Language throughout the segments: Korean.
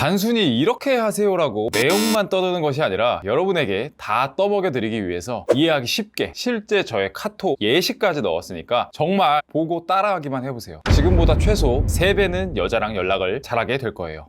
단순히 이렇게 하세요라고 내용만 떠드는 것이 아니라 여러분에게 다 떠먹여 드리기 위해서 이해하기 쉽게 실제 저의 카톡 예시까지 넣었으니까 정말 보고 따라하기만 해보세요. 지금보다 최소 3배는 여자랑 연락을 잘하게 될 거예요.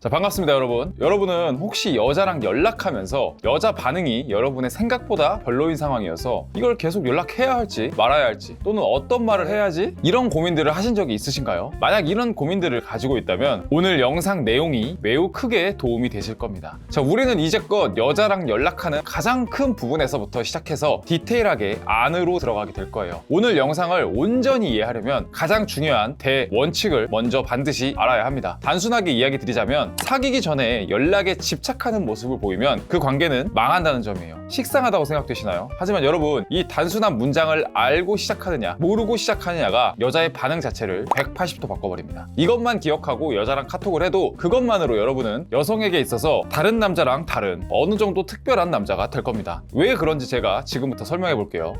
자 반갑습니다 여러분. 여러분은 혹시 여자랑 연락하면서 여자 반응이 여러분의 생각보다 별로인 상황이어서 이걸 계속 연락해야 할지 말아야 할지 또는 어떤 말을 해야지 이런 고민들을 하신 적이 있으신가요? 만약 이런 고민들을 가지고 있다면 오늘 영상 내용이 매우 크게 도움이 되실 겁니다. 자 우리는 이제껏 여자랑 연락하는 가장 큰 부분에서부터 시작해서 디테일하게 안으로 들어가게 될 거예요. 오늘 영상을 온전히 이해하려면 가장 중요한 대원칙을 먼저 반드시 알아야 합니다. 단순하게 이야기 드리자면 사귀기 전에 연락에 집착하는 모습을 보이면 그 관계는 망한다는 점이에요. 식상하다고 생각되시나요? 하지만 여러분, 이 단순한 문장을 알고 시작하느냐, 모르고 시작하느냐가 여자의 반응 자체를 180도 바꿔버립니다. 이것만 기억하고 여자랑 카톡을 해도 그것만으로 여러분은 여성에게 있어서 다른 남자랑 다른 어느 정도 특별한 남자가 될 겁니다. 왜 그런지 제가 지금부터 설명해 볼게요.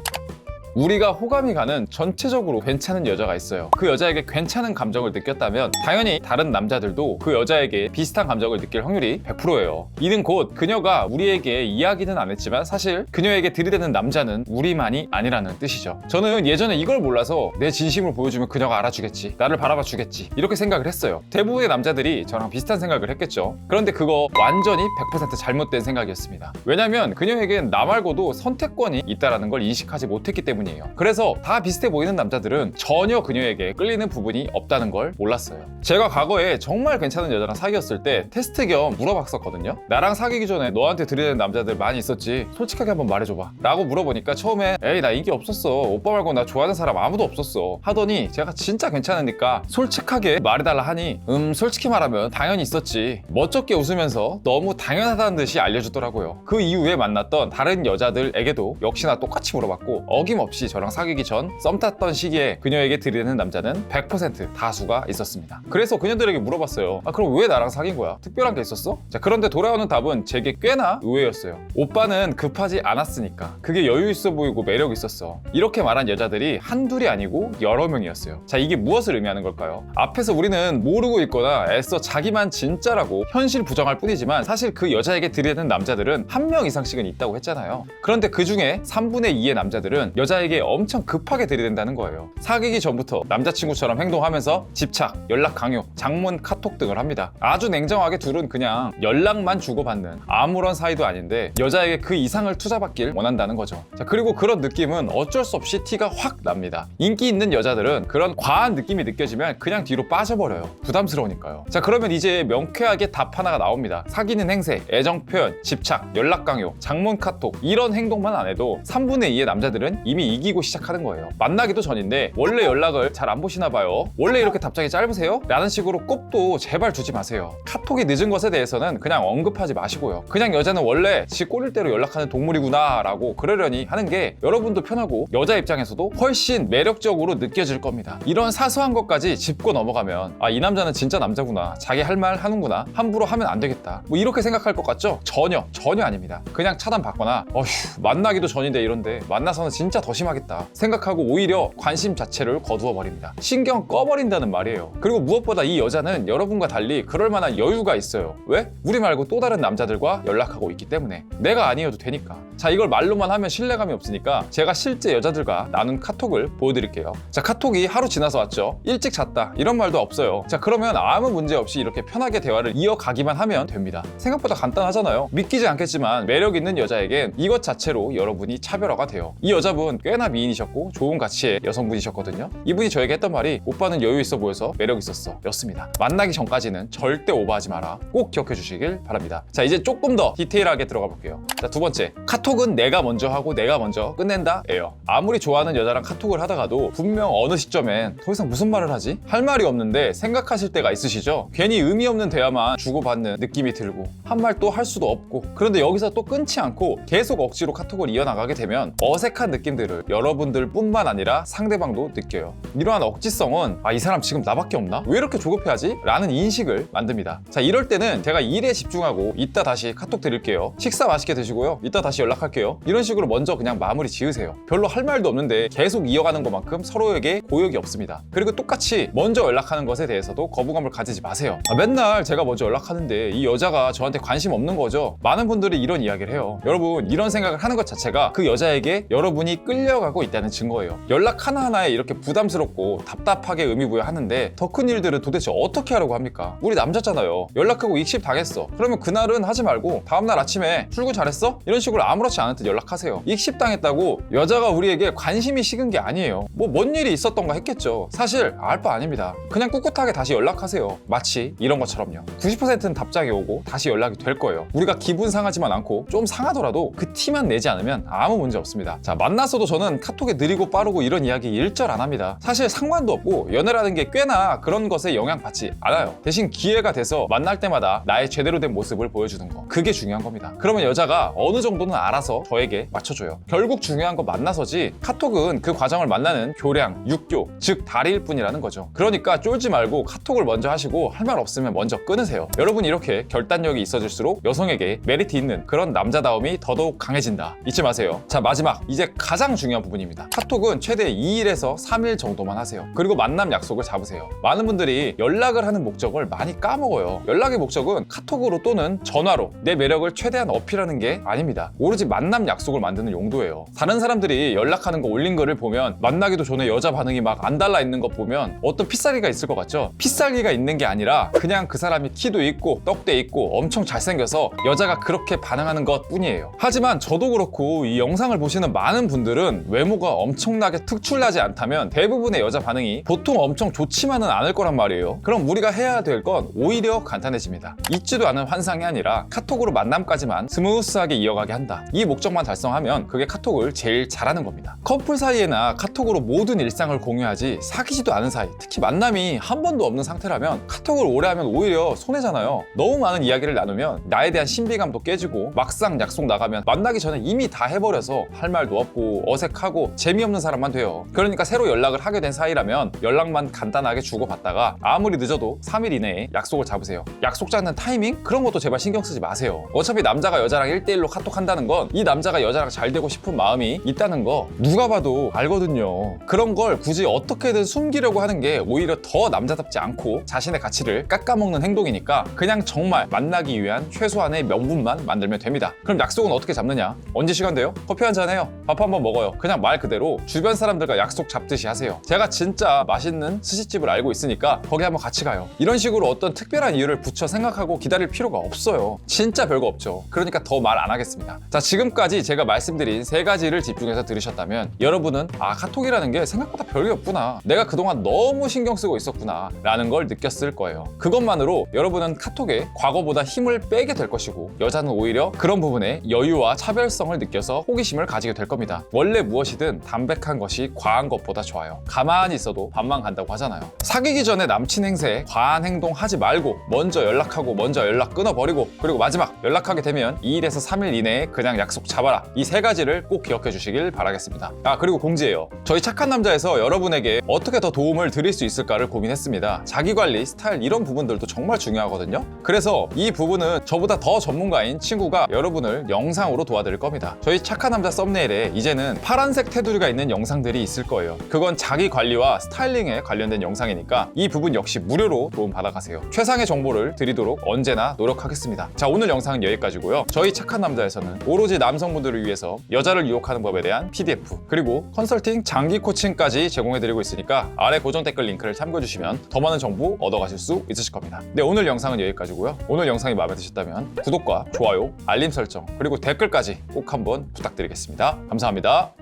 우리가 호감이 가는 전체적으로 괜찮은 여자가 있어요. 그 여자에게 괜찮은 감정을 느꼈다면 당연히 다른 남자들도 그 여자에게 비슷한 감정을 느낄 확률이 100%예요. 이는 곧 그녀가 우리에게 이야기는 안 했지만 사실 그녀에게 들이대는 남자는 우리만이 아니라는 뜻이죠. 저는 예전에 이걸 몰라서 내 진심을 보여주면 그녀가 알아주겠지. 나를 바라봐 주겠지. 이렇게 생각을 했어요. 대부분의 남자들이 저랑 비슷한 생각을 했겠죠. 그런데 그거 완전히 100% 잘못된 생각이었습니다. 왜냐면 그녀에겐 나 말고도 선택권이 있다라는 걸 인식하지 못했기 때문이에요. 그래서 다 비슷해 보이는 남자들은 전혀 그녀에게 끌리는 부분이 없다는 걸 몰랐어요. 제가 과거에 정말 괜찮은 여자랑 사귀었을 때 테스트 겸 물어봤었거든요. 나랑 사귀기 전에 너한테 들이대는 남자들 많이 있었지. 솔직하게 한번 말해줘봐. 라고 물어보니까 처음에 에이 나 인기 없었어. 오빠 말고 나 좋아하는 사람 아무도 없었어. 하더니 제가 진짜 괜찮으니까 솔직하게 말해달라 하니 음 솔직히 말하면 당연히 있었지. 멋쩍게 웃으면서 너무 당연하다는 듯이 알려주더라고요. 그 이후에 만났던 다른 여자들에게도 역시나 똑같이 물어봤고 어김없이 저랑 사귀기 전 썸 탔던 시기에 그녀에게 들이대는 남자는 100% 다수가 있었습니다. 그래서 그녀들에게 물어봤어요. 아 그럼 왜 나랑 사귄 거야? 특별한 게 있었어? 자 그런데 돌아오는 답은 제게 꽤나 의외였어요. 오빠는 급하지 않았으니까 그게 여유 있어 보이고 매력 있었어. 이렇게 말한 여자들이 한둘이 아니고 여러 명이었어요. 자 이게 무엇을 의미하는 걸까요? 앞에서 우리는 모르고 있거나 애써 자기만 진짜라고 현실 부정할 뿐이지만 사실 그 여자에게 들이대는 남자들은 한 명 이상씩은 있다고 했잖아요. 그런데 그 중에 3분의 2의 남자들은 여자 에게 엄청 급하게 들이댄다는 거예요. 사귀기 전부터 남자친구처럼 행동하면서 집착, 연락 강요, 장문 카톡 등을 합니다. 아주 냉정하게 둘은 그냥 연락만 주고받는 아무런 사이도 아닌데 여자에게 그 이상을 투자받길 원한다는 거죠. 자, 그리고 그런 느낌은 어쩔 수 없이 티가 확 납니다. 인기 있는 여자들은 그런 과한 느낌이 느껴지면 그냥 뒤로 빠져버려요. 부담스러우니까요. 자, 그러면 이제 명쾌하게 답 하나가 나옵니다. 사귀는 행세, 애정 표현, 집착, 연락 강요, 장문 카톡 이런 행동만 안 해도 3분의 2의 남자들은 이미 이기고 시작하는 거예요. 만나기도 전인데 원래 연락을 잘 안 보시나 봐요. 원래 이렇게 답장이 짧으세요? 라는 식으로 꼽도 제발 주지 마세요. 카톡이 늦은 것에 대해서는 그냥 언급하지 마시고요. 그냥 여자는 원래 지 꼬릴 대로 연락하는 동물이구나 라고 그러려니 하는 게 여러분도 편하고 여자 입장에서도 훨씬 매력적으로 느껴질 겁니다. 이런 사소한 것까지 짚고 넘어가면 아 이 남자는 진짜 남자구나. 자기 할 말 하는구나. 함부로 하면 안 되겠다. 뭐 이렇게 생각할 것 같죠? 전혀 전혀 아닙니다. 그냥 차단 받거나 어휴 만나기도 전인데 이런데 만나서는 진짜 더 심하겠다 생각하고 오히려 관심 자체를 거두어 버립니다. 신경 꺼버린다는 말이에요. 그리고 무엇보다 이 여자는 여러분과 달리 그럴 만한 여유가 있어요. 왜? 우리 말고 또 다른 남자들과 연락하고 있기 때문에 내가 아니어도 되니까. 자 이걸 말로만 하면 신뢰감이 없으니까 제가 실제 여자들과 나눈 카톡을 보여드릴게요. 자 카톡이 하루 지나서 왔죠. 일찍 잤다 이런 말도 없어요. 자 그러면 아무 문제 없이 이렇게 편하게 대화를 이어가기만 하면 됩니다. 생각보다 간단하잖아요. 믿기지 않겠지만 매력 있는 여자에겐 이것 자체로 여러분이 차별화가 돼요. 이 여자분 꽤나 미인이셨고 좋은 가치의 여성분이셨거든요. 이분이 저에게 했던 말이 오빠는 여유 있어 보여서 매력 있었어 였습니다. 만나기 전까지는 절대 오버하지 마라. 꼭 기억해 주시길 바랍니다. 자 이제 조금 더 디테일하게 들어가 볼게요. 자 두 번째 카톡은 내가 먼저 하고 내가 먼저 끝낸다 예요. 아무리 좋아하는 여자랑 카톡을 하다가도 분명 어느 시점엔 더 이상 무슨 말을 하지? 할 말이 없는데 생각하실 때가 있으시죠? 괜히 의미 없는 대화만 주고받는 느낌이 들고 한 말 또 할 수도 없고 그런데 여기서 또 끊지 않고 계속 억지로 카톡을 이어나가게 되면 어색한 느낌들을 것을 여러분들 뿐만 아니라 상대방도 느껴요. 이러한 억지성은 아, 이 사람 지금 나밖에 없나? 왜 이렇게 조급해하지? 라는 인식을 만듭니다. 자, 이럴 때는 제가 일에 집중하고 이따 다시 카톡 드릴게요. 식사 맛있게 드시고요. 이따 다시 연락할게요. 이런 식으로 먼저 그냥 마무리 지으세요. 별로 할 말도 없는데 계속 이어가는 것만큼 서로에게 고역이 없습니다. 그리고 똑같이 먼저 연락하는 것에 대해서도 거부감을 가지지 마세요. 아, 맨날 제가 먼저 연락하는데 이 여자가 저한테 관심 없는 거죠. 많은 분들이 이런 이야기를 해요. 여러분, 이런 생각을 하는 것 자체가 그 여자에게 여러분이 끌려 가고 있다는 증거예요. 연락 하나하나에 이렇게 부담스럽고 답답하게 의미부여하는데 더 큰 일들은 도대체 어떻게 하려고 합니까? 우리 남자잖아요. 연락하고 익십 당했어. 그러면 그날은 하지 말고 다음날 아침에 출근 잘했어? 이런 식으로 아무렇지 않은 듯 연락하세요. 익십 당했다고 여자가 우리에게 관심이 식은 게 아니에요. 뭐 뭔 일이 있었던가 했겠죠. 사실 알 바 아닙니다. 그냥 꿋꿋하게 다시 연락하세요. 마치 이런 것처럼요. 90%는 답장이 오고 다시 연락이 될 거예요. 우리가 기분 상하지만 않고 좀 상하더라도 그 티만 내지 않으면 아무 문제 없습니다. 자, 만났어도 저는 카톡에 느리고 빠르고 이런 이야기 일절 안 합니다. 사실 상관도 없고 연애라는 게 꽤나 그런 것에 영향받지 않아요. 대신 기회가 돼서 만날 때마다 나의 제대로 된 모습을 보여주는 거. 그게 중요한 겁니다. 그러면 여자가 어느 정도는 알아서 저에게 맞춰줘요. 결국 중요한 건 만나서지 카톡은 그 과정을 만나는 교량, 육교, 즉 다리일 뿐이라는 거죠. 그러니까 쫄지 말고 카톡을 먼저 하시고 할 말 없으면 먼저 끊으세요. 여러분이 이렇게 결단력이 있어질수록 여성에게 메리트 있는 그런 남자다움이 더더욱 강해진다. 잊지 마세요. 자 마지막 이제 가장 중요한 부분입니다. 카톡은 최대 2일에서 3일 정도만 하세요. 그리고 만남 약속을 잡으세요. 많은 분들이 연락을 하는 목적을 많이 까먹어요. 연락의 목적은 카톡으로 또는 전화로 내 매력을 최대한 어필하는 게 아닙니다. 오로지 만남 약속을 만드는 용도예요. 다른 사람들이 연락하는 거 올린 거를 보면 만나기도 전에 여자 반응이 막 안 달라 있는 거 보면 어떤 피살기가 있을 것 같죠? 피살기가 있는 게 아니라 그냥 그 사람이 키도 있고 떡대 있고 엄청 잘생겨서 여자가 그렇게 반응하는 것 뿐이에요. 하지만 저도 그렇고 이 영상을 보시는 많은 분들은 외모가 엄청나게 특출나지 않다면 대부분의 여자 반응이 보통 엄청 좋지만은 않을 거란 말이에요. 그럼 우리가 해야 될 건 오히려 간단해집니다. 있지도 않은 환상이 아니라 카톡으로 만남까지만 스무스하게 이어가게 한다. 이 목적만 달성하면 그게 카톡을 제일 잘하는 겁니다. 커플 사이에나 카톡으로 모든 일상을 공유하지 사귀지도 않은 사이, 특히 만남이 한 번도 없는 상태라면 카톡을 오래 하면 오히려 손해잖아요. 너무 많은 이야기를 나누면 나에 대한 신비감도 깨지고 막상 약속 나가면 만나기 전에 이미 다 해버려서 할 말도 없고 어색하고 재미없는 사람만 돼요. 그러니까 새로 연락을 하게 된 사이라면 연락만 간단하게 주고받다가 아무리 늦어도 3일 이내에 약속을 잡으세요. 약속 잡는 타이밍? 그런 것도 제발 신경 쓰지 마세요. 어차피 남자가 여자랑 1대1로 카톡 한다는 건 이 남자가 여자랑 잘 되고 싶은 마음이 있다는 거 누가 봐도 알거든요. 그런 걸 굳이 어떻게든 숨기려고 하는 게 오히려 더 남자답지 않고 자신의 가치를 깎아먹는 행동이니까 그냥 정말 만나기 위한 최소한의 명분만 만들면 됩니다. 그럼 약속은 어떻게 잡느냐? 언제 시간 돼요? 커피 한 잔 해요. 밥 한번 먹어요. 그냥 말 그대로 주변 사람들과 약속 잡듯이 하세요. 제가 진짜 맛있는 스시집을 알고 있으니까 거기 한번 같이 가요. 이런 식으로 어떤 특별한 이유를 붙여 생각하고 기다릴 필요가 없어요. 진짜 별거 없죠. 그러니까 더 말 안 하겠습니다. 자, 지금까지 제가 말씀드린 세 가지를 집중해서 들으셨다면 여러분은 아, 카톡이라는 게 생각보다 별게 없구나. 내가 그동안 너무 신경 쓰고 있었구나. 라는 걸 느꼈을 거예요. 그것만으로 여러분은 카톡에 과거보다 힘을 빼게 될 것이고 여자는 오히려 그런 부분에 여유와 차별성을 느껴서 호기심을 가지게 될 겁니다. 원래 무엇이든 담백한 것이 과한 것보다 좋아요. 가만히 있어도 밥만 간다고 하잖아요. 사귀기 전에 남친 행세에 과한 행동 하지 말고 먼저 연락하고 먼저 연락 끊어버리고 그리고 마지막 연락하게 되면 2일에서 3일 이내에 그냥 약속 잡아라. 이 세 가지를 꼭 기억해 주시길 바라겠습니다. 아 그리고 공지예요. 저희 착한 남자에서 여러분에게 어떻게 더 도움을 드릴 수 있을까를 고민했습니다. 자기관리, 스타일 이런 부분들도 정말 중요하거든요. 그래서 이 부분은 저보다 더 전문가인 친구가 여러분을 영상으로 도와드릴 겁니다. 저희 착한 남자 썸네일에 이제는 파란색 테두리가 있는 영상들이 있을 거예요. 그건 자기 관리와 스타일링에 관련된 영상이니까 이 부분 역시 무료로 도움 받아 가세요. 최상의 정보를 드리도록 언제나 노력하겠습니다. 자 오늘 영상은 여기까지고요. 저희 착한 남자에서는 오로지 남성분들을 위해서 여자를 유혹하는 법에 대한 PDF 그리고 컨설팅 장기 코칭까지 제공해 드리고 있으니까 아래 고정 댓글 링크를 참고해 주시면 더 많은 정보 얻어 가실 수 있으실 겁니다. 네 오늘 영상은 여기까지고요. 오늘 영상이 마음에 드셨다면 구독과 좋아요, 알림 설정 그리고 댓글까지 꼭 한번 부탁드리겠습니다. 감사합니다.